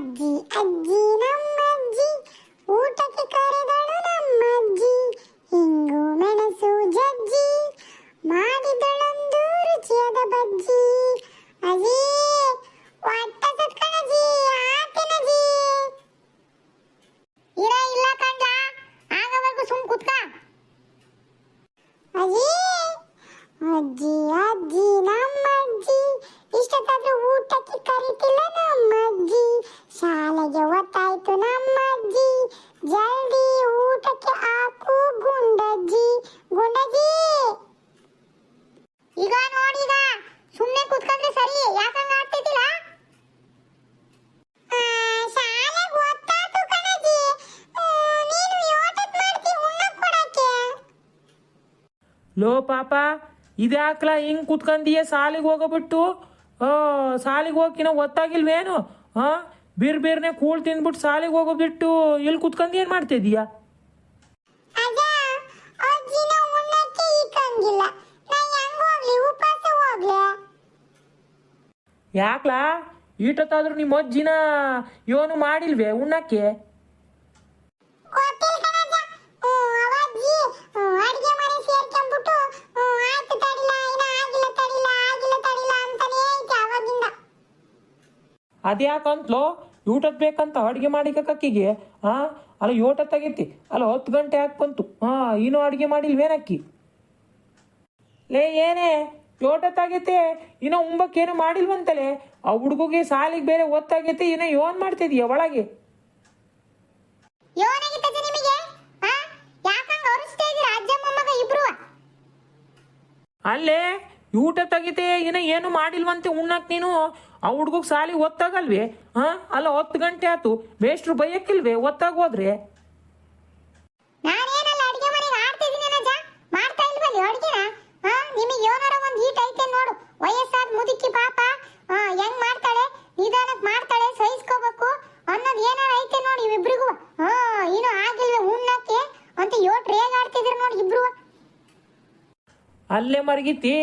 ಅಜ್ಜಿ ಅಜ್ಜಿ ನಮ್ಮಜ್ಜಿ ಊಟಕ್ಕೆ ಕರೆದಳು ನಮ್ಮಜ್ಜಿ ಹಿಂಗು ಮೆಣಸು ಜಜ್ಜಿ ಮಾಡಿದಳೊಂದು ರುಚಿಯಾದ ಬಜ್ಜಿ ಅಜ್ಜಿ ಹೊಟ್ಟೆ ಸುತ್ಕಣಜ್ಜಿ ಆತಿನಜ್ಜಿ ಇರ ಇಲ್ಲ ಕಂಡ್ಲ ಆಗವರೆಗೂ ಸುಮ್ ಕುತ್ಕ ಅಜ್ಜಿ ಅಜ್ಜಿ ಅಜ್ಜಿ ನಮ್ಮಜ್ಜಿ ಇಷ್ಟೊತ್ತಾದ್ರೂ ಊಟಕ್ಕೆ ಕರೀತಿಲ್ಲ ನಮ್ಮಜ್ಜಿ ಶಾಲೆಗೆ ಒತ್ತಾಯ್ತು ನಮ್ಮಜ್ಜಿ ಜಲ್ದಿ ಊಟಕ್ಕೆ ಹಾಕು ಗುಂಡಜ್ಜಿ ಗುಂಡಜ್ಜಿ ಈಗ ನೋಡೀಗ ಸುಮ್ಮನೆ ಕುತ್ಕೊಂಡ್ರೆ ಸರಿ ಯಾಕಂಗ ಆಡ್ತಿದ್ದಿಲ್ಲ ಶಾಲೆಗೆ ಒತ್ತಾಯ್ತು ಕಣಜ್ಜಿ ನೀನು ಯೋಟತ್ ಮಾಡ್ತಿ ಉಣ್ಣಕ್ ಕೊಡಕ್ಕೆ ಲೋ ಪಾಪ ಇದ್ಯಾಕ್ಲ ಹಿಂಗ್ ಕುತ್ಕಂದೀಯ ಸಾಲಿಗೆ ಹೋಗಬಿಟ್ಟು ಸಾಲಿಗೆ ಹೋಗಿನ ಒತ್ತಾಗಿಲ್ವೇನು ಹಾಂ ಬೀರ್ ಬೀರ್ನೆ ಕೂಳ್ ತಿಂದ್ಬಿಟ್ಟು ಸಾಲಿಗೆ ಹೋಗೋಬಿಟ್ಟು ಇಲ್ಲಿ ಕುತ್ಕಂದು ಏನು ಮಾಡ್ತಿದೀಯ? ಯಾಕ್ಲಾ? ಈಟತ್ತಾದ್ರೂ ನಿಮ್ಮ ಅಜ್ಜಿನ ಇವನು ಮಾಡಿಲ್ವೇ ಉಣ್ಣಕ್ಕೆ ಗೊತ್ತಿಲ್ಲ ಕಣಜ್ಜ ಹ್ಮ್, ಅವ ಅಜ್ಜಿ ಹ್ಮ್, ಅಡ್ಗೆ ಮನೆ ಸೇರ್ಕೊಂಡ್ಬಿಟ್ಟು ಹ್ಮ್, ಆಯ್ತು ತಡಿಲ ಇನ್ನ ಆಗಿಲ್ಲ ತಡಿಲ ಆಗಿಲ್ಲ ತಡಿಲ ಅಂತಾನೇ ಐತೆ ಅವಾಗಿಂದ ಅದ್ಯಾಕಂತ್ಲೋ ಊಟದ್ ಬೇಕಂತ ಅಡುಗೆ ಮಾಡಿಕಕ್ಕಿಗೆ ಹಾ ಅಲ್ಲ ಯೋಟ ತೆಗಿತಿ. ಅಲ್ಲ ಹತ್ತು ಗಂಟೆ ಯಾಕೆ ಬಂತು. ಹಾ ಇನ್ನೂ ಅಡುಗೆ ಮಾಡಿಲ್ವೇನಕ್ಕಿ? ಲೇ ಏನೇ? ಯೋಟತ್ತಾಗೈತೆ ಇನ್ನೂ ಉಂಬಕ್ಕೇನು ಮಾಡಿಲ್ವಂತಲೆ? ಆ ಹುಡುಗಿಗೆ ಸಾಲಿಗೆ ಬೇರೆ ಒತ್ತಾಗೈತೆ ಇನ್ನ ಯೋನ್ ಮಾಡ್ತಿದೀಯ ಒಳಗೆ? ಅಲ್ಲೇ ಊಟ ತೆಗಿತೆ ಇನ್ನ ಏನು ಮಾಡಿಲ್ವಂತೆ ಉಣ್ಣಕ್ ನೀನು? ಆ ಹುಡ್ಗಗ್ ಸಾಲಿ ಒತ್ತಾಗಲ್ವೇ? ಹಾ ಅಲ್ಲ ಹತ್ತು ಗಂಟೆ ಆತು. ಮೇಷ್ಟ್ರು ಬೈಯಕ್ಕಿಲ್ವೇ ಒತ್ತಾಗ ಹೋದ್ರೆ? ನಾನೇನಲ್ಲ ಅಡಿಗೆ ಮನೆಗೆ ಆಡ್ತಿದ್ದೀನಿ ಅಜ್ಜ ಮಾಡ್ತಾ ಇಲ್ವಲ್ಲಿ ಅಡ್ಗೆನ? ಹಾ ನಿಮಗೆ ಏನಾರ ಒಂದು ಈಟ್ ಐತೆ ನೋಡು. ವಯಸ್ಸಾದ ಮುದುಕಿ ಪಾಪ ಹೆಂಗ್ ಮಾಡ್ತಾಳೆ? ನಿಧಾನಕ್ಕೆ ಮಾಡ್ತಾಳೆ ಸಹಿಸ್ಕೋಬೇಕು ಅನ್ನೋದು ಏನಾರ ಐತೆ ನೋಡಿ ಇವಿಬ್ರಿಗೂ. ಹಾ ಇನ್ನು ಆಗಿಲ್ವೇ ಉಣ್ಣಕ್ಕೆ ಅಂತ ಯೋಟ್ ಆಡ್ತಿದ್ರು ನೋಡಿ ಇಬ್ರು. ಅಲ್ಲೇ ಮರಗಿತಿ.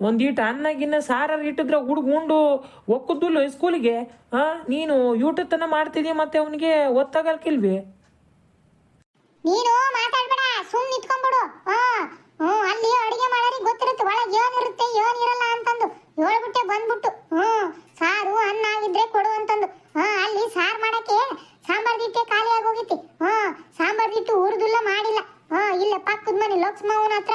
ಒಂದೀಟ ಅನ್ನ ಗಿನ್ನ ಸಾರ ಇಟ್ಟಿದ್ರೆ ಹುಡುಗ ಉಂಡು ಒಕ್ಕುದಿಲ್ಲ ಸ್ಕೂಲಿಗೆ ಹಾ ನೀನು ಯೂಟತನ ಮಾಡ್ತಿದೀಯ ಮತ್ತೆ ಅವನಿಗೆ ಒತ್ತಾಗಲ್ಕಿಲ್ವಿ? ನೀನು ಮಾತಾಡ್ಬೇಡ ಸುಮ್ ನಿಂತ್ಕೊಂಡ್ಬಿಡು. ಹ್ಮ್, ಅಲ್ಲಿ ಅಡಿಗೆ ಮಾಡೋರಿಗೆ ಗೊತ್ತಿರುತ್ತೆ, ಒಳಗೆ ಏನ್ ಇರುತ್ತೆ ಏನ್ ಇರಲ್ಲ ಅಂತಂದು ಹೇಳ್ಬಿಟ್ಟೆ ಬಂದ್ಬಿಟ್ಟು ಹ್ಮ್ ಸಾರು ಅನ್ನ ಆಗಿದ್ರೆ ಕೊಡು ಅಂತಂದು ಹಾ ಅಲ್ಲಿ ಸಾರ್ ಮಾಡಕ್ಕೆ ಸಾಂಬಾರ್ ದಿಟ್ಟೆ ಖಾಲಿ ಆಗೋಗಿತಿ ಹಾ ಸಾಂಬಾರ್ ದಿಟ್ಟು ಹುರಿದಿಲ್ಲ ಮಾಡಿಲ್ಲ ಹಾ ಇಲ್ಲ ಪಕ್ಕದ ಮನೆ ಲಕ್ಷ್ಮವ್ವನ ಹತ್ರ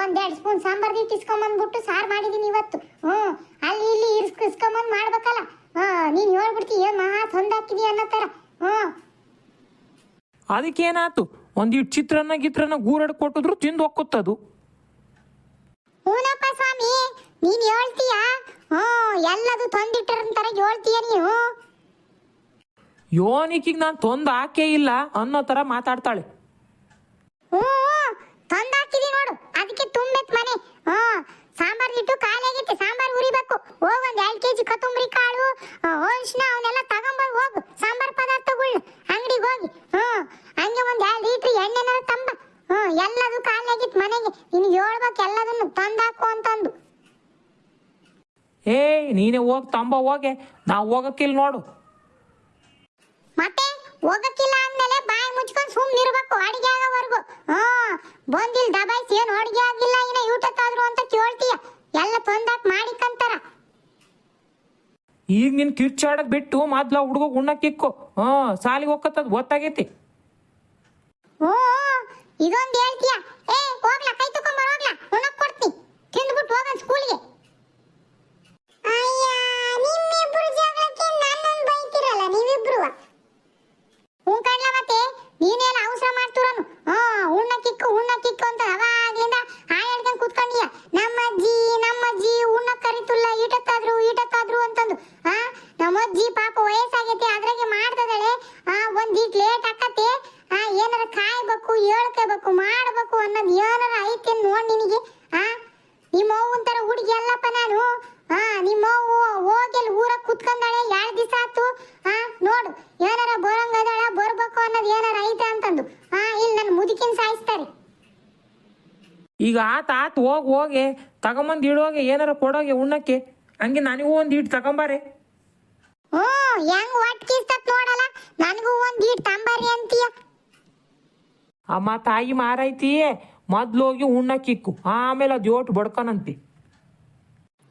ಒಂದೆರಡು ಸ್ಪೂನ್ ಸಾಂಬಾರ್ ದಿಟ್ಟು ಇಸ್ಕೊಂಬಂದ್ಬಿಟ್ಟು ಸಾರ್ ಮಾಡಿದೀನಿ ಇವತ್ತು ಹ್ಮ್ ಅಲ್ಲಿ ಇಲ್ಲಿ ಇರ್ಸ್ಕ ಇಸ್ಕೊಂಬಂದ್ ಮಾಡ್ಬೇಕಲ್ಲ ಹಾ ನೀನ್ ಹೇಳ್ಬಿಡ್ತಿ ಏನ್ ಮಹಾ ತೊಂದಾಕಿದಿ ಅನ್ನೋ ತರ ಹ್ಮ್ ಅದಕ್ಕೇನಾತು ಒಂದಿಷ್ಟು ಚಿತ್ರನ್ನ ಗಿತ್ರನ್ನ ಗೂರಡ್ ಕೊಟ್ಟಿದ್ರು ತಿಂದು ಹೋಗುತ್ತದು ಹೂನಪ್ಪ ಸ್ವಾಮಿ ನೀನ್ ಹೇಳ್ತೀಯ? ಹ್ಞೂ ಎಲ್ಲದು ತಂದಿಟ್ಟಿರಂತಾರ ಹೇಳ್ತೀಯ ನೀವು ಯೋನಿಕಿಗೆ ನಾನು ತೊಂದು ಹಾಕೇ ಇಲ್ಲ ಅನ್ನೋ ತರ ಮಾತಾಡ್ತಾಳೆ. ಹ್ಞೂ ತಂದಾಕಿದಿ ನೋಡು ಅದಕ್ಕೆ ತುಂಬೆತ್ ಮನೆ. ಹ್ಞೂ ಸಾಂಬಾರ್ ಇಟ್ಟು ಖಾಲಿಯಾಗಿತ್ತು ಸಾಂಬಾರ್ ಉರಿಬೇಕು. ಹೋಗ ಒಂದ್ ಎರಡ್ ಕೆಜಿ ಕೊತ್ತಂಬರಿ ಕಾಳು ಅರಿಶಿನ ಅವನ್ನೆಲ್ಲ ತಗೊಂಬಂದು ಹೋಗು ಸಾಂಬಾರ್ ಪದಾರ್ಥಗಳು ಅಂಗಡಿಗೆ ಹೋಗಿ ಹ್ಮ್ ಹಂಗೆ ಒಂದ್ ಎರಡ್ ಲೀಟ್ರ್ ಎಣ್ಣೆನ ತಂಬ ಹ್ಮ್ ಎಲ್ಲದು ಖಾಲಿ ಆಗಿತ್ತು ಮನೆಗೆ ನಿನ್ಗೆ ಹೇಳ್ಬೇಕು ಎಲ್ಲದನ್ನು ತಂದಾಕು ಅಂತಂದು ಏಯ್ ನೀನೇ ಹೋಗಿ ತಂಬ ಹೋಗೆ. ನಾವು ಹೋಗಕ್ಕಿಲ್ಲ ನೋಡು. ಮತ್ತೆ ಹೋಗಕ್ಕಿಲ್ಲ ಅಂದ್ಮೇಲೆ ಬಾಯಿ ಮುಚ್ಕೊಂಡು ಸುಮ್ಮನೆ ಇರ್ಬೇಕು ಅಡಿಗೆ ಆಗೋವರೆಗೂ. ಹ್ಮ್ ಬಂದಿಲ್ ದಬಾಯಿಸಿ ಏನು ಅಡಿಗೆ ಆಗಿಲ್ಲ ಇನ್ನ ಊಟಕ್ಕಾದ್ರು ಅಂತ ಕೇಳ್ತೀಯ. ಎಲ್ಲ ತಂದಾಕ್ ಮಾಡಿಕಂತಾರ. ಈಗ ನಿನ್ ಕಿರ್ಚಾಡಕ್ ಬಿಟ್ಟು ಮೊದ್ಲ ಹುಡುಗ ಉಣ್ಣಕ್ಕಿಕ್ಕು ಹಾ ಸಾಲಿಗೆ ಹೋಗತ್ತದ ಗೊತ್ತಾಗೈತಿ. ಹ್ಞೂ ಇದೊಂದು ಹೇಳ್ತೀಯ. ಏ ಈಗ ಆತ ಆತ ಹೋಗಿ ಹೋಗಿ ತಗೊಂಬಂದು ಇಡೋಗೆ ಏನಾರ ಕೊಡೋಗೆ ಉಣ್ಣಕ್ಕೆ ಹಂಗೆ ನನಗೂ ಒಂದು ಹಿಟ್ಟು ತಗೊಂಬಾರೆ. ಹ್ಞೂ ಹೆಂಗ್ ಒಟ್ಕಿಸ್ತತ್ ನೋಡಲ್ಲ ನನಗೂ ಒಂದು ಹಿಟ್ಟು ತಂಬಾರಿ ಅಂತೀಯ. ಅಮ್ಮ ತಾಯಿ ಮಾರೈತಿ ಮೊದ್ಲು ಹೋಗಿ ಉಣ್ಣಕ್ಕಿಕ್ಕು ಆಮೇಲೆ ಅದು ಯೋಟು ಬಡ್ಕನಂತಿ.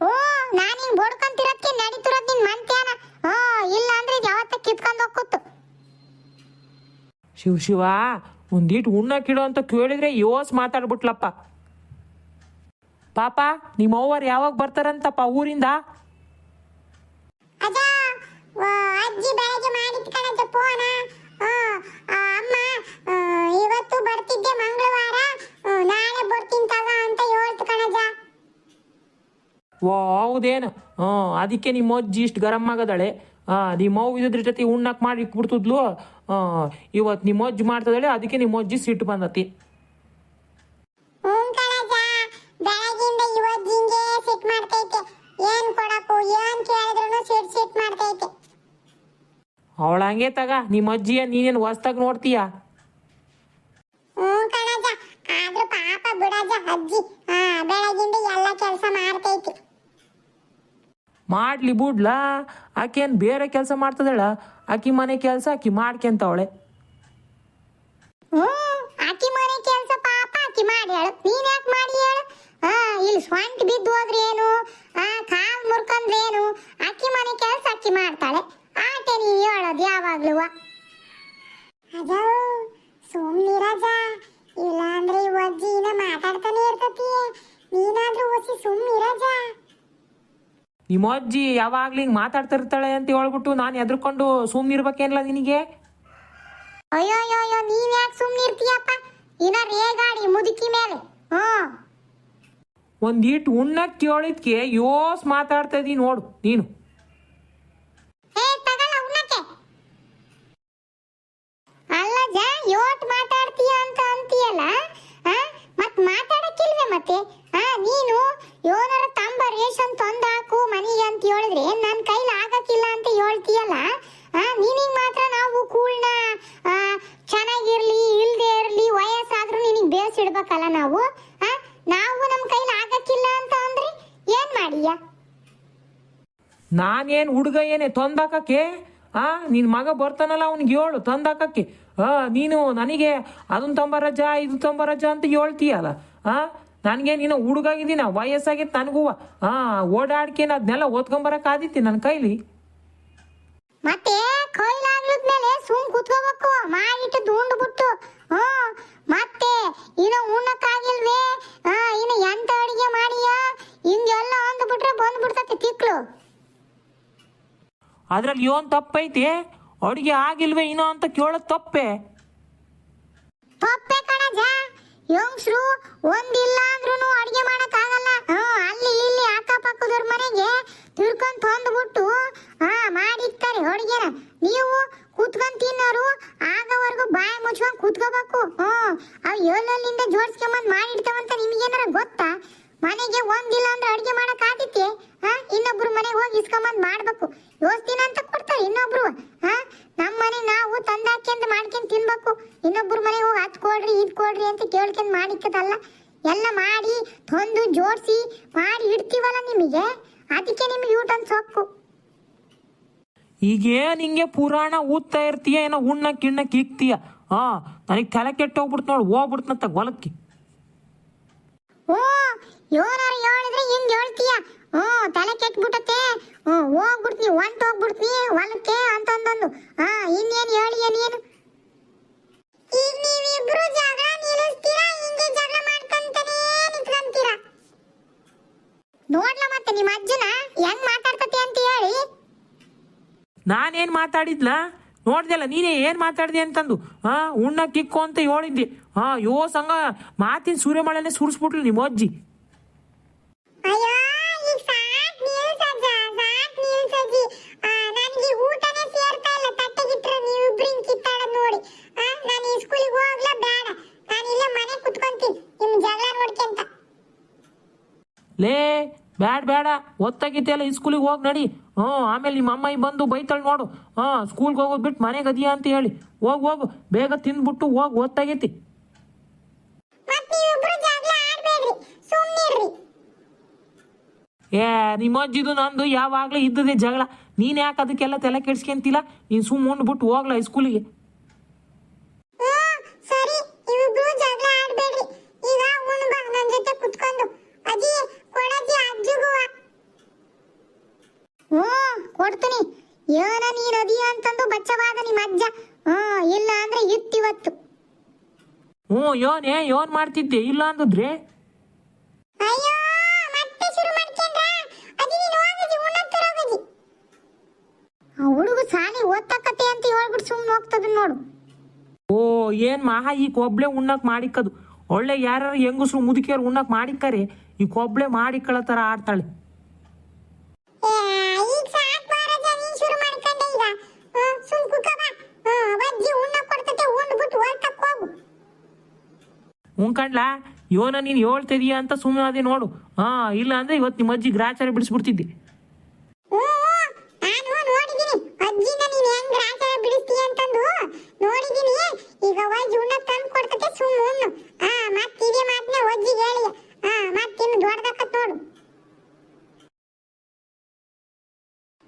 ಓ ನಾನು ಹಿಂಗೆ ಬಡ್ಕೊಂತಿರೋದಕ್ಕೆ ನಡೀತಿರೋದು ನಿನ್ನ ಮಂತ್ಯಾನ. ಹ್ಞೂ ಇಲ್ಲ ಅಂದ್ರೆ ಯಾವತ್ತ ಕಿತ್ಕೊಂಡು ಹೋಗ್ಕೊತ್ತು ಶಿವ ಶಿವ ಒಂದೀಟ್ ಉಣ್ಣಕ್ಕಿಡು ಅಂತ ಕೇಳಿದ್ರೆ ಯೋಸ್ ಮಾತಾಡ್ಬಿಟ್ಲಪ್ಪ. ಪಾಪ ನಿಮ್ಮ ಅವ್ವರು ಯಾವಾಗ ಬರ್ತಾರಂತಪ್ಪ ಊರಿಂದ? ಅಜ್ಜಿ ಬೆಳಗ್ಗೆ ಕಣಜ ಫೋನ ಅಮ್ಮ ಇವತ್ತು ಬರ್ತಿದ್ದೆ ಮಂಗಳವಾರ. ನಾಳೆ ಬರ್ತೀನಿ ತಗ ಅಂತ ಹೇಳ್ತು ಕಣಜ ಓ ಹೌದೇನು? ಹ್ಞೂ ಅದಕ್ಕೆ ನಿಮ್ಮ ಅಜ್ಜಿ ಇಷ್ಟು ಗರಂ ಆಗದಳೆ. ಹಾಂ ನಿಮ್ಮ ಅವ್ವ ಇದ್ರ ಜೊತೆ ಉಣ್ಣಕ್ಕೆ ಮಾಡಿ ಇಕ್ಬಿಡ್ತಿದ್ಲು ಇವತ್ತು ನಿಮ್ಮ ಅಜ್ಜಿ ಮಾಡ್ತದಳೆ ಅದಕ್ಕೆ ನಿಮ್ಮ ಅಜ್ಜಿ ಸಿಟ್ಟು ಬಂದತಿ. ಅವಳ ಹಂಗೆ ತಗ ನಿಮ್ಮ ಅಜ್ಜಿಯ ನೀನೇನು ಹೊಸ್ತಾಗ ನೋಡ್ತೀಯ? ಹ್ಞೂ ಕಣಜ ಆದ್ರೂ ಪಾಪ ಬಿಡಜ ಅಜ್ಜಿ ಹಾ ಬೆಳಗಿಂದ ಎಲ್ಲ ಕೆಲಸ ಮಾಡ್ತೈತಿ. ಮಾಡ್ಲಿ ಬಿಡ್ಲಾ ಆಕೇನು ಬೇರೆ ಕೆಲಸ ಮಾಡ್ತದಳ? ಆಕಿ ಮನೆ ಕೆಲಸ ಆಕಿ ಮಾಡ್ಕೊಂತವಳೆ. ಹ್ಞೂ ಆಕಿ ಮನೆ ಕೆಲಸ ಪಾಪ ಆಕಿ ಮಾಡಿ ಹೇಳು. ನೀನ್ ಯಾಕೆ ಮಾಡಿ ಹೇಳು? ಹಾ ಇಲ್ಲಿ ಸ್ವಂಟ ಬಿದ್ದು ಆ ಕಾಲ್ ಮುರ್ಕಂದ್ರೆ ಏನು ಆಕಿ ಮನೆ ಕೆಲಸ ಅಕ್ಕಿ ಮಾಡ್ತಾಳೆ. ನೀ ಹೇಳೋದು ಯಾವಾಗ್ಲೂ ಅಜ ಸುಮ್ನಿರಜ ಇಲ್ಲ ಅಂದ್ರೆ ಅಜ್ಜಿ ಮಾತಾಡ್ತಾನೆ ಇರ್ತತಿ ನೀನಾದ್ರೂ ಒಸಿ ಸುಮ್ನಿರಜ ನಿಮ್ಮ ಅಜ್ಜಿ ಯಾವಾಗ್ಲೂ ಹಿಂಗೆ ಮಾತಾಡ್ತಿರ್ತಾಳೆ ಅಂತ ಹೇಳ್ಬಿಟ್ಟು ನಾನು ಎದ್ರುಕೊಂಡು ಸುಮ್ಮನಿರ್ಬೇಕೇನಿಲ್ಲ ನಿನಗೆ? ಅಯ್ಯೋ ಅಯ್ಯೋ ಅಯ್ಯೋ ನೀನ್ ಯಾಕೆ ಸುಮ್ನಿರ್ತೀಯಪ್ಪ ಇನ್ನ ರೇಗಾಡಿ ಮುದುಕಿ ಮೇಲೆ. ಹ್ಮ್ ಒಂದೀಟ್ ಉಣ್ಣಕ್ಕೆ ಕೇಳಿದ್ಕೆ ಯೋಸ್ ಮಾತಾಡ್ತಾ ಇದೀನಿ ನೋಡು ನೀನು ಏ ತಗಲ್ಲ ಉಣ್ಣಕ್ಕೆ ಅಲ್ಲ ಜ ಯೋಟ್ ಮಾತಾಡ್ತೀಯ ಅಂತ ಅಂತೀಯಲ್ಲ ಆ ಮತ್ ಮಾತಾಡಕ್ಕಿಲ್ವೇ ಮತ್ತೆ ಆ ನೀನು ಯೋನರ ತಂಬ ರೇಷನ್ ತಂದು ಹಾಕು ಮನೆಗೆ ಅಂತ ಹೇಳಿದ್ರೆ ನನ್ನ ಕೈಲಿ ಆಗಕ್ಕಿಲ್ಲ ಅಂತ ಹೇಳ್ತೀಯಲ್ಲ ಆ ನಿನಗೆ ಮಾತ್ರ ನಾವು ಕೂಳ್ನ ಆ, ಚೆನ್ನಾಗಿರ್ಲಿ ಇಲ್ದೇ ಇರ್ಲಿ ವಯಸ್ಸಾದ್ರೂ ನಿನಗೆ ಬೇಸಿಡ್ಬೇಕಲ್ಲ ನಾವು ಆ ನಾವು ನಮ್ಮ ಕೈಲಿ ಆಗಕ್ಕಿಲ್ಲ ಅಂತ ಅಂದ್ರೆ ಏನ್ ಮಾಡಿಯ ನಾನೇನು ಹುಡುಗ ಏನೇ ತಂದಾಕಕ್ಕೆ? ಆ ನಿನ್ನ ಮಗ ಬರ್ತಾನಲ್ಲ ಅವ್ನಿಗೆ ಹೇಳು, ತಂದಾಕಕ್ಕೆ. ಆ, ನೀನು ನನಗೆ ಅದನ್ನ ತಂಬರಜ ಇದು ತಂಬರಜ ಅಂತ ಹೇಳ್ತೀಯಲ್ಲ. ಆ, ನನಗೆ ನೀನು ಹುಡುಗಾಗಿದ್ದೀನ ವಯಸ್ಸಾಗಿತ್ತು ನನಗೂ ಆ, ಓಡಾಡ್ಕೇನು ಅದನ್ನೆಲ್ಲ ಓದ್ಕೊಂಬರಕ್ಕಾದಿತ್ತು ನನ್ನ ಕೈಲಿ? ಮತ್ತೆ ಕೈಲಾಗ್ಲದ್ಮೇಲೆ ಸುಮ್ ಕುತ್ಕೋಬೇಕು ಮಾಡಿಟ್ಟು ದುಂಡು ಬಿಟ್ಟು. ಹ್ಮ್ ಮತ್ತೆ ಇನ್ನು ಉಣ್ಣಕ್ಕಾಗಿಲ್ವೇ? ಇನ್ನು ಎಂತ ಅಡಿಗೆ ಮಾಡಿಯ? ಹಿಂಗೆಲ್ಲ ಅಂದ್ಬಿಟ್ರೆ ಬಂದ್ಬಿಡ್ತತಿ ತಿಕ್ಲು ಅದ್ರಲ್ಲಿ ಏನು ತಪ್ಪೈತಿ? ಅಡುಗೆ ಆಗಿಲ್ವೇ ಏನೋ ಅಂತ ಕೇಳೋದು ತಪ್ಪೆ? ತಪ್ಪೆ ಕಣಜ. ಯೋಂಗ್ಸ್ರು ಒಂದಿಲ್ಲ ಅಂದ್ರೂ ಅಡುಗೆ ಮಾಡಕ್ ಆಗಲ್ಲ ಅಲ್ಲಿ ಇಲ್ಲಿ ಅಕ್ಕಪಕ್ಕದವ್ರ ಮನೆಗೆ ತಿಳ್ಕೊಂಡ್ ತಂದ್ಬಿಟ್ಟು, ಹಾ, ಮಾಡಿರ್ತಾರೆ ಅಡುಗೆನ. ನೀವು ಕುತ್ಕೊಂಡ್ ತಿನ್ನೋರು ಆಗವರೆಗೂ ಬಾಯಿ ಮುಚ್ಕೊಂಡ್ ಕುತ್ಕೋಬೇಕು. ಹ್ಮ್ ಅವ್ ಎಲ್ಲೆಲ್ಲಿಂದ ಮಾಡಿರ್ತಾವಂತ ನಿಮ್ಗೆ ಏನಾರ ಗೊತ್ತಾ? ಮನೆಗೆ ಒಂದಿಲ್ಲ ಅಂದ್ರೆ ಅಡಿಗೆ ಮಾಡಕ್ ಆದಿತ್ತೆ ಹಾ ಇನ್ನೊಬ್ರು ಮನೆಗೆ ಹೋಗಿ ಇಸ್ಕೊಂಬಂದ್ ಮಾಡ್ಬೇಕು. ಯೋಸ್ತಿನ ಅಂತ ಕೊಡ್ತಾರೆ ಇನ್ನೊಬ್ರು. ಹಾ ನಮ್ಮ ಮನೆ ನಾವು ತಂದಾಕ್ಯಂತ ಮಾಡ್ಕೊಂಡ್ ತಿನ್ಬೇಕು. ಇನ್ನೊಬ್ರು ಮನೆಗೆ ಹೋಗಿ ಅದ್ ಕೊಡ್ರಿ ಇದ್ ಕೊಡ್ರಿ ಅಂತ ಕೇಳ್ಕೊಂಡ್ ಮಾಡಿಕ್ಕದಲ್ಲ. ಎಲ್ಲ ಮಾಡಿ ತಂದು ಜೋಡಿಸಿ ಮಾಡಿ ಇಡ್ತೀವಲ್ಲ ನಿಮಗೆ? ಅದಕ್ಕೆ ನಿಮಗೆ ಊಟನ್ ಸೊಕ್ಕು. ಈಗೇನು ಹಿಂಗೆ ಪುರಾಣ ಊದ್ತಾ ಇರ್ತೀಯ ಏನೋ ಉಣ್ಣಕ್ಕೆ ಕಿಣ್ಣ ಇಕ್ತೀಯ? ಹಾ ನನಗೆ ತಲೆ ಕೆಟ್ಟು ಹೋಗ್ಬಿಡ್ತು ನೋಡಿ ಹೋಗ್ಬಿಡ್ತಂತ ಹೊಲಕ್ಕೆ ಓ ಯೋನಾರು ಹೇಳಿದ್ರೆ ಹಿಂಗ್ ಹೇಳ್ತೀಯ? ಹ್ಞೂ ತಲೆ ಕೆಟ್ಬಿಟ್ಟತ್ತೆ ಹ್ಞೂ ಹೋಗ್ಬಿಡ್ತೀನಿ ಹೊಂಟು ಹೋಗ್ಬಿಡ್ತೀನಿ ಹೊಲಕ್ಕೆ ಅಂತಂದೊಂದು. ಹಾ ಇನ್ನೇನು ಹೇಳಿ ಏನೇನು ಈಗ ನೀವಿಬ್ರು ಜಗಳ ನಿಲ್ಲಿಸ್ತೀರಾ? ಹಿಂಗೆ ಜಗಳ ಮಾಡ್ಕೊಂತಾನೆ ನಿಂತ್ಕೊಂತೀರಾ? ನೋಡ್ಲ ಮತ್ತೆ ನಿಮ್ಮ ಅಜ್ಜನ ಹೆಂಗ್ ಮಾತಾಡ್ತತೆ ಅಂತ ಹೇಳಿ. ನಾನೇನು ಮಾತಾಡಿದ್ಲ? ನೋಡ್ದಲ್ಲ ನೀನೇ ಏನು ಮಾತಾಡಿದೆ ಅಂತಂದು. ಹಾ ಉಣ್ಣ ಕಿಕ್ಕು ಅಂತ ಹೇಳಿದ್ದೆ. ಹಾ ಯೋ ಸಂಗ ಮಾತಿನ ಸೂರ್ಯಮಳೆನೆ ಸುರಿಸ್ಬಿಟ್ಲು ನಿಮ್ಮ ಅಜ್ಜಿ ಅಯ್ಯೋ ಈಗ ಸಾಕ್ ನಿಲ್ಸಜ್ಜ ಸಾಕ್ ನಿಲ್ಸಜ್ಜಿ ನನಗೆ ಊಟನೇ ಸೇರ್ತಾ ಇಲ್ಲ ತಟ್ಟೆಗಿಟ್ರೆ ನೀವಿಬ್ರು ಹಿಂಗ್ ಕಿತ್ತಾಡೋದ್ ನೋಡಿ ಆ, ನಾನು ಈ ಸ್ಕೂಲಿಗೆ ಹೋಗ್ಲಾ ಬೇಡ ನಾನು ಇಲ್ಲೇ ಮನೆ ಕುತ್ಕೊಂತೀನಿ ನಿಮ್ ಜಗಳ ನೋಡ್ಕೊಂತ ಲೇ ಬ್ಯಾಡ ಬೇಡ ಒತ್ತಾಗಿದ್ದೆಲ್ಲ ಸ್ಕೂಲಿಗೆ ಹೋಗಿ ನಡಿ. ಹ್ಞೂ ಆಮೇಲೆ ನಿಮ್ಮ ಅಮ್ಮ ಬಂದು ಬೈತಾಳೆ ನೋಡು. ಹಾಂ ಸ್ಕೂಲ್ಗೆ ಹೋಗೋದು ಬಿಟ್ಟು ಮನೆಗೆ ಅದೀಯ ಅಂತ ಹೇಳಿ. ಹೋಗು ಹೋಗು ಬೇಗ ತಿಂದ್ಬಿಟ್ಟು ಹೋಗಿ ಸುಮ್ನಿರ್ರಿ. ಏ ನಿಮ್ಮ ಅಜ್ಜಿದು ನಂದು ಯಾವಾಗಲೂ ಇದ್ದದೆ ಜಗಳ. ನೀನು ಯಾಕೆ ಅದಕ್ಕೆಲ್ಲ ತಲೆ ಕೆಡ್ಸ್ಕೊಂತಿಲ್ಲ? ನೀನು ಸುಮ್ಮ ಉಂಡ್ಬಿಟ್ಟು ಹೋಗ್ಲಾ ಸ್ಕೂಲಿಗೆ ಹ್ಮ್ ಸರಿ ನೀವು ನೀನ್ ಅದಿಯ ಅಂತಂದು ಬಚ್ಚವಾದ ನಿಮ್ಮ ಅಜ್ಜ. ಹ್ಮ್ ಇಲ್ಲ ಅಂದ್ರೆ ಇತ್ತಿವತ್ತು ಹ್ಞೂ ಯೋನೇ ಯೋನ್ ಮಾಡ್ತಿದ್ದೆ ಇಲ್ಲ ಅಂದಿದ್ರೆ? ಅಯ್ಯೋ ಮತ್ತೆ ಶುರು ಮಾಡ್ಕೊಂಡ್ರ? ಅದಿ ನೀನು ಹೋಗದಿ ಹೋಗದಿ ಆ ಹುಡುಗ ಸಾಲಿ ಓದ್ತಕ್ಕತೆ ಅಂತ ಹೇಳ್ಬಿಟ್ಟು ಸುಮ್ಮನೆ ಹೋಗ್ತದ ನೋಡು. ಓ ಏನ್ ಮಹಾ ಈ ಕೊಬ್ಳೆ ಉಣ್ಣಕ್ ಮಾಡಿಕ್ಕದು. ಒಳ್ಳೆ ಯಾರು ಹೆಂಗಸ್ರು ಮುದುಕಿಯರು ಉಣ್ಣಕ್ ಮಾಡಿಕ್ಕರೆ ಈ ಕೊಬ್ಳೆ ಮಾಡಿಕ್ಕಳ ತರ ಆಡ್ತಾಳೆ. ಏ, ಉಣ್ಕಂಡ್ಲಾ ಯೋನ ನೀನು ಹೇಳ್ತಿದೀಯ ಅಂತ ಸುಮ್ಮನೆ ಅದೇ ನೋಡು. ಹಾ ಇಲ್ಲ ಅಂದ್ರೆ ಇವತ್ತು ನಿಮ್ಮ ಅಜ್ಜಿ ಗ್ರಾಚಾರ ಬಿಡಿಸ್ಬಿಡ್ತಿದ್ದೆ.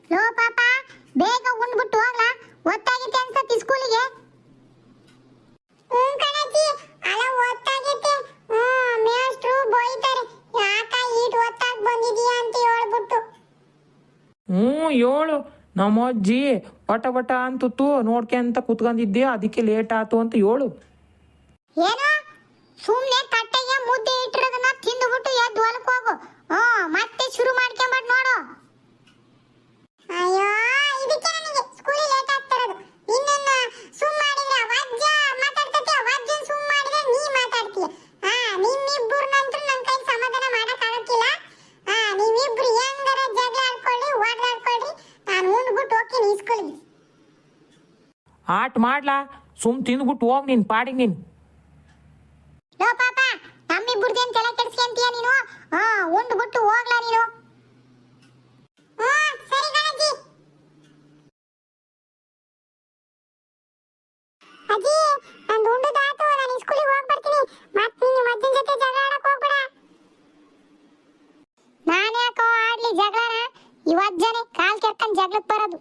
ಲೋ ಪಾಪ ಬೇಗ ಉಂಡ್ಬಿಟ್ಟು ಹೋಗ್ಲಾ. ಒತ್ತಾಗಿ ಅನ್ಸತ್ತೆ ಸ್ಕೂಲಿಗೆ ಹ್ಞೂ ಕಣಜ್ಜಿ. ಹ್ಞೂ ಏಳು ನಮ್ಮ ಅಜ್ಜಿ ಪಟ ಪಟ ಅಂತೂ ನೋಡ್ಕೊಂತ ಕುತ್ಕೊಂಡಿದ್ದೆ ಅದಕ್ಕೆ ಲೇಟ್ ಆತು ಅಂತ ಹೇಳು. ಏನು? ಸುಮ್ಮನೆ ತಟ್ಟೆಗೆ ಮುದ್ದೆ ಇಟ್ಟಿರೋದನ್ನ ತಿಂದುಬಿಟ್ಟು ಎದ್ದು ಹೊಲಕ್ಕೆ ಹೋಗು. ಹ್ಞೂ ಮತ್ತೆ ಶುರು ಮಾಡ್ಕೊಂಬಿಟ್ಟು ನೋಡು ಅಯ್ಯೋ ಇದಕ್ಕೆ ನನಗೆ ಸ್ಕೂಲಿಗೆ ಲೇಟ್ ಆಗ್ತಿರೋದು ನಿನ್ನನ್ನ ಸುಮ್ ಮಾಡಿದ್ರೆ ವಜ್ಜ ಮಾತಾಡ್ತತೆ ವಜ್ಜನ್ ಸುಮ್ ಮಾಡಿದ್ರೆ ನೀ ಮಾತಾಡ್ತೀಯ ಹಾ ನಿಮ್ಮಿಬ್ಬರು ನಂತರ ನನ್ನ ಕೈ ಸಮಾಧಾನ ಮಾಡಕ್ ಆಗಕ್ಕಿಲ್ಲ ಹಾ ನೀವಿಬ್ರು ಹೆಂಗಾರ ಜಗಳ ಆಡ್ಕೊಳ್ಳಿ ಓಡಾಡ್ಕೊಳ್ಳಿ ನಾನು ಉಂಡ್ಬಿಟ್ಟು ಹೋಗ್ತೀನಿ ಈ ಸ್ಕೂಲಿಗೆ ಆಟ ಮಾಡ್ಲಾ? ಸುಮ್ ತಿಂದ್ಬಿಟ್ಟು ಹೋಗ್ ನೀನ್, ಪಾಡಿಗೆ ನೀನು. ಲೋ ಪಾಪ ನಮ್ಮಿಬ್ಬರದೇನ್ ತಲೆ ಕೆಡ್ಸ್ಕೊಂತೀಯ ನೀನು? ಹಾ ಉಂಡ್ಬಿಟ್ಟು ಹೋಗ್ಲಾ ನೀನು? ಹ್ಮ್ ಸರಿ ಗಣಜಿ ಅಜ್ಜಿ, ನಂದು ಉಂಡದಾತು ನಾನು ಸ್ಕೂಲಿಗೆ ಹೋಗಿ ಮತ್ತೆ ನೀನು ಅಜ್ಜನ ಜೊತೆ ಜಗಳ ಆಡಕ್ ಹೋಗ್ಬೇಡ. ನಾನು ಯಾಕೋ ಆಡ್ಲಿ ಜಗಳನ? ಇವಜ್ಜನೆ ಕಾಲ್ ಕೆರ್ಕೊಂಡ್ ಜಗಳಕ್ಕೆ ಬರೋದು.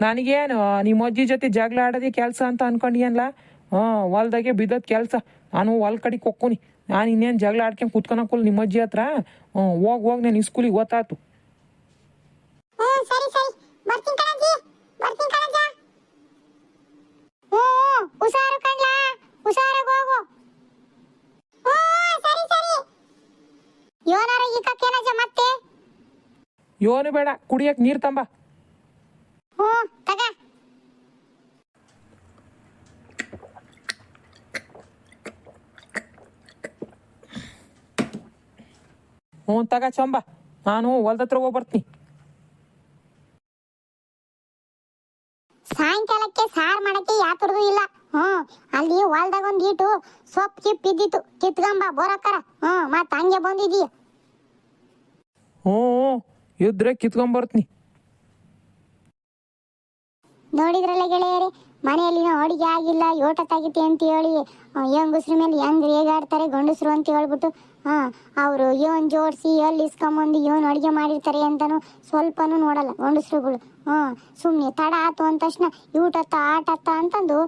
ನನಗೇನು ನಿಮ್ಮ ಅಜ್ಜಿ ಜೊತೆ ಜಗಳ ಆಡೋದೇ ಕೆಲಸ ಅಂತ ಅನ್ಕೊಂಡಿಯನ್ಲ? ಹ್ಞೂ ಹೊಲ್ದಾಗೆ ಬಿದ್ದದ ಕೆಲಸ. ನಾನು ಹೊಲ್ ಕಡೆಗೆ ಹೋಗ್ಕೊನಿ ನಾನು ಇನ್ನೇನು ಜಗಳ ಆಡ್ಕೊಂಡು ಕುತ್ಕೊಳಕ್ಕಲ್ಲ ನಿಮ್ಮ ಅಜ್ಜಿ ಹತ್ರ? ಹ್ಞೂ ಹೋಗಿ ಹೋಗಿ ನಾನು ಸ್ಕೂಲಿಗೆ ಓದ್ತಾತು ಯೋನು ಬೇಡ ಕುಡಿಯಕ್ಕೆ ನೀರು ತಂಬ ಹ್ಮ್ ತಗ ಹ್ಞೂ ತಗ ಚಂಬ. ನಾನು ಹೊಲ್ದತ್ರ ಹೋಗಿ ಬರ್ತೀನಿ. ಸಾಯಂಕಾಲಕ್ಕೆ ಸಾರ್ ಮಾಡಕ್ಕೆ ಯಾತರದು ಇಲ್ಲ. ಹ್ಮ್ ಅಲ್ಲಿ ಹೊಲ್ದಾಗ ಒಂದ್ ಈಟು ಸೊಪ್ಪು ಕಿಪ್ ಇದ್ದಿತ್ತು. ಕಿತ್ಕೊಂಬ ಬೋರಕ್ಕರ ಹ್ಮ್ ಮತ್ತೆ ಹಂಗೆ ಬಂದಿದೀಯ ಹ್ಞೂ ಇದ್ರೆ ಕಿತ್ಕೊಂಬರ್ತೀನಿ ನೋಡಿದ್ರಲ್ಲ ಗೆಳೆಯರೇ ಮನೆಯಲ್ಲಿ ಅಡುಗೆ ಆಗಿಲ್ಲ ಯೋಟತ್ತಾಗಿತ್ತೆ ಅಂತ ಹೇಳಿ ಹೆಂಗಸ್ರ ಮೇಲೆ ಹೆಂಗ್ ರೇಗಾಡ್ತಾರೆ ಗಂಡಸ್ರು ಅಂತ ಹೇಳ್ಬಿಟ್ಟು ಹಾ ಅವರು ಇವನ್ ಜೋಡಿಸಿ, ಎಲ್ಲಿ ಇಸ್ಕೊಂಬಂದು ಇವನ್ ಅಡುಗೆ ಮಾಡಿರ್ತಾರೆ ಅಂತಾನು ಸ್ವಲ್ಪನೂ ನೋಡಲ್ಲ ಗಂಡಸ್ರುಗಳು. ಹಾ ಸುಮ್ಮನೆ ತಡ ಆತು ಅಂದ ತಕ್ಷಣ ಊಟತ್ತ, ಆಟತ್ತ ಅಂತಂದು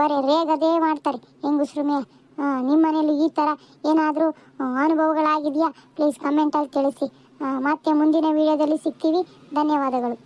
ಬರೀ ರೇಗದೇ ಮಾಡ್ತಾರೆ ಹೆಂಗಸ್ರ ಮೇಲೆ. ಹಾಂ ನಿಮ್ಮ ಮನೇಲಿ ಈ ಥರ ಏನಾದರೂ ಅನುಭವಗಳಾಗಿದೆಯಾ? ಪ್ಲೀಸ್ ಕಮೆಂಟಲ್ಲಿ ತಿಳಿಸಿ. ಮತ್ತೆ ಮುಂದಿನ ವಿಡಿಯೋದಲ್ಲಿ ಸಿಗ್ತೀವಿ. ಧನ್ಯವಾದಗಳು.